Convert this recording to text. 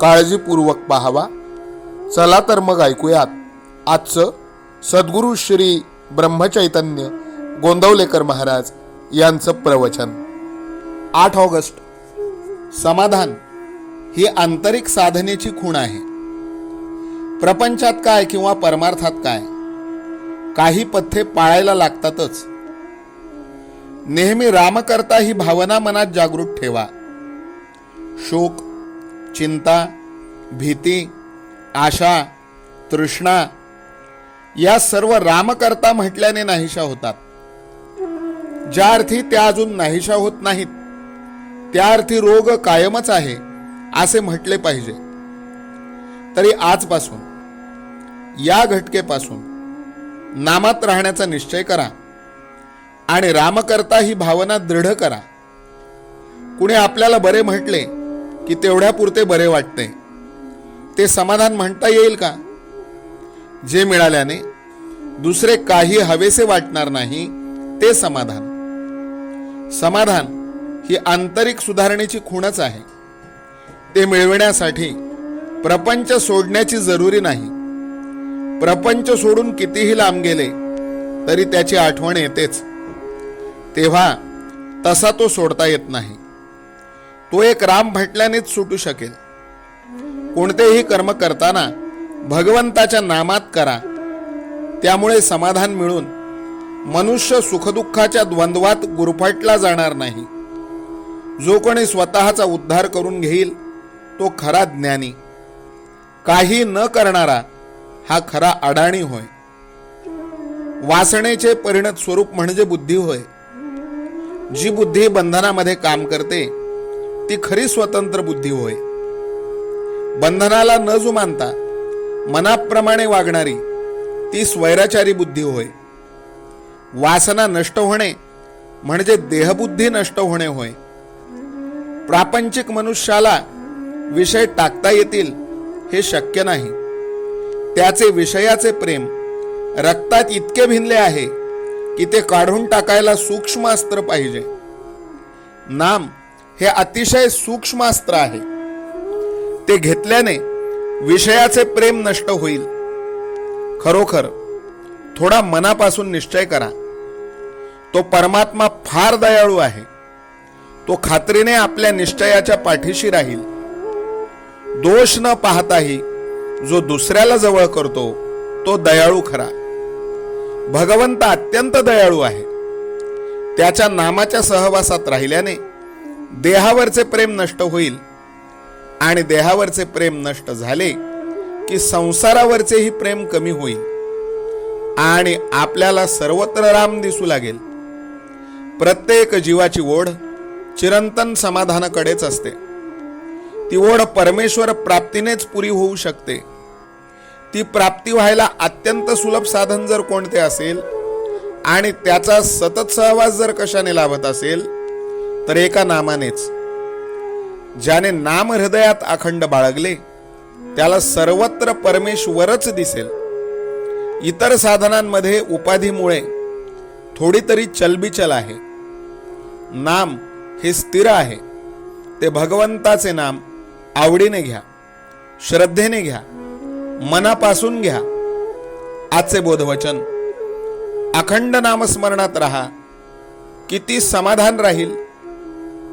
काळजीपूर्वक पाहावा. चला तर मग ऐकूयात. आजचं सद्गुरू श्री ब्रह्मचैतन्य गोंदवलेकर महाराज यांचं प्रवचन. आठ ऑगस्ट. समाधान ही आंतरिक साधनेची खूण आहे. प्रपंचात काय किंवा परमार्थात काय? काही पथ्ये पाळायला लागतातच. नेहमी रामकर्ता ही भावना मनात जागृत ठेवा. शोक चिंता भीती आशा तृष्णा या सर्व रामकर्ता म्हटल्याने नाहीशा होतात. ज्या अर्थी त्या अजून नाहीशा होत नाहीत त्या अर्थी रोग कायमच आहे असे म्हटले पाहिजे. तरी आजपासून या घटकेपासून नामात राहण्याचा निश्चय करा आणि रामकर्ता ही भावना दृढ करा. कुणी आपल्याला बरे म्हटले की तेवढ्यापुरते बरे वाटते. ते समाधान म्हणता येईल का? जे मिळाल्याने दुसरे काही हवेसे वाटणार नाही ते समाधान. समाधान ही आंतरिक सुधारणेची खूणच आहे. ते मिळविण्यासाठी प्रपंच सोडण्याची जरुरी नाही. प्रपंच सोडून कितीही लांब गेले तरी त्याची आठवण येतेच. तेव्हा तसा तो सोडता येत नाही. तो एक राम म्हटल्यानेच सुटू शकेल. कोणतेही कर्म करताना भगवंताच्या नामात करा. त्यामुळे समाधान मिळून मनुष्य सुखदुःखाच्या द्वंद्वात गुरफटला जाणार नाही. जो कोणी स्वतःचा उद्धार करून घेईल तो खरा ज्ञानी. काही न करणारा हा खरा अडाणी होय. वासनेचे परिणत स्वरूप म्हणजे बुद्धी होय. जी बुद्धी बंधनामध्ये काम करते ती खरी स्वतंत्र बुद्धी होय. बंधनाला न जुमानता मनाप्रमाणे वागणारी ती स्वैराचारी बुद्धी होय. वासना नष्ट होणे म्हणजे देहबुद्धी नष्ट होणे होय. प्रापंचिक मनुष्याला विषय टाकता येतील हे शक्य नाही. त्याचे विषयाचे प्रेम रक्तात इतके भिनले आहे की ते काढून टाकायला सूक्ष्म अस्त्र पाहिजे. नाम हे अतिशय सूक्ष्म अस्त्र आहे. ते घेतल्याने विषयाचे प्रेम नष्ट होईल. खरोखर थोडा मनापासून निश्चय करा. तो परमात्मा फार दयाळू आहे. तो खात्रीने आपल्या निश्चयाच्या पाठीशी राहील. दोष न पाहताही जो दुसऱ्याला जवळ करतो तो दयाळू खरा. भगवंत अत्यंत दयाळू आहे. त्याच्या नामाच्या सहवासात राहिल्याने देहावरचे प्रेम नष्ट होईल आणि देहावरचे प्रेम नष्ट झाले की संसारावरचेही प्रेम कमी होईल आणि आपल्याला सर्वत्र राम दिसू लागेल. प्रत्येक जीवाची ओढ चिरंतन समाधानाकडेच असते. ती ओढ परमेश्वर प्राप्तीनेच पुरी होऊ शकते. ती प्राप्ती व्हायला अत्यंत सुलभ साधन जर कोणते असेल आणि त्याचा सतत सहवास जर कशाने लाभत असेल तर एका नामानेच. ज्याने नाम हृदयात अखंड बाळगले त्याला सर्वत्र परमेश्वरच दिसेल. इतर साधनांमध्ये उपाधीमुळे थोडी तरी चलबिचल आहे. नाम हे स्थिर आहे. ते भगवंताचे नाम आवडीने घ्या श्रद्धेने घ्या मनापासून घ्या. आजचे बोधवचन. अखंड नामस्मरणात राहा किती समाधान राहील